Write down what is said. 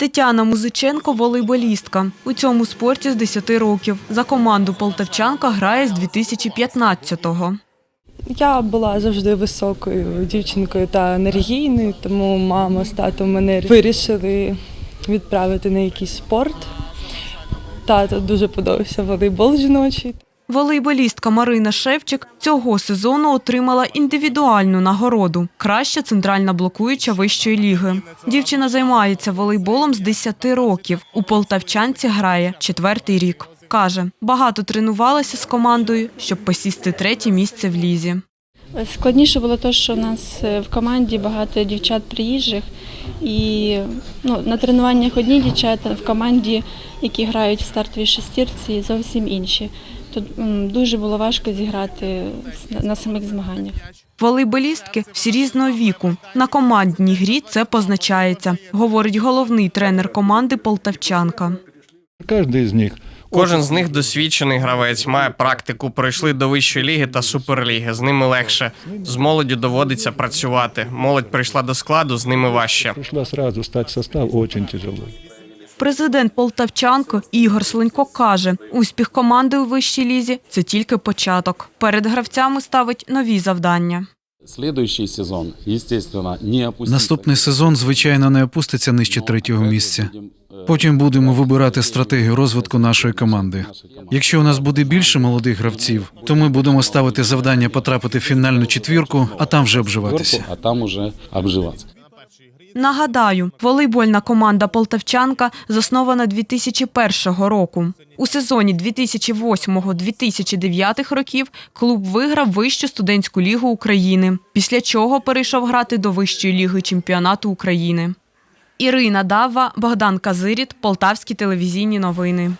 Тетяна Музиченко волейболістка. У цьому спорті з 10 років. За команду полтавчанка грає з 2015-го. Я була завжди високою дівчинкою та енергійною, тому мама з татом мене вирішили відправити на якийсь спорт. Тато дуже подобався волейбол жіночий. Волейболістка Марина Шевчик цього сезону отримала індивідуальну нагороду краща центральна блокуюча вищої ліги. Дівчина займається волейболом з 10 років. У полтавчанці грає четвертий рік. Каже, багато тренувалася з командою, щоб посісти третє місце в лізі. Складніше було те, що у нас е, в команді багато дівчат приїжджих, і ну, на тренуваннях одні дівчата, в команді, які грають в стартовій шестірці, зовсім інші. Тут дуже було важко зіграти на самих змаганнях. Волейболістки всі різного віку. На командній грі це позначається, говорить головний тренер команди Полтавчанка. Каждый из них Кожен з них досвідчений гравець, має практику, пройшли до вищої ліги та суперліги. З ними легше. З молоддю доводиться працювати. Молодь прийшла до складу, з ними важче. пришла сразу стать в состав очень тяжело. Президент Полтавчанко Ігор Слонько каже, успіх команди у вищій лізі це тільки початок. Перед гравцями ставить нові завдання. Следующий сезон, естественно, не опуститься. Наступний сезон, звичайно, не опуститься нижче третього місця. Потім будемо вибирати стратегію розвитку нашої команди. Якщо у нас буде більше молодих гравців, то ми будемо ставити завдання потрапити в фінальну четвірку, а там вже обживатися. а там уже обживаться. Нагадаю, волейбольна команда Полтавчанка заснована 2001 року. У сезоні 2008-2009 років клуб виграв вищу студентську лігу України, після чого перейшов грати до вищої ліги чемпіонату України. Ірина Дава, Богдан Казиріт, Полтавські телевізійні новини.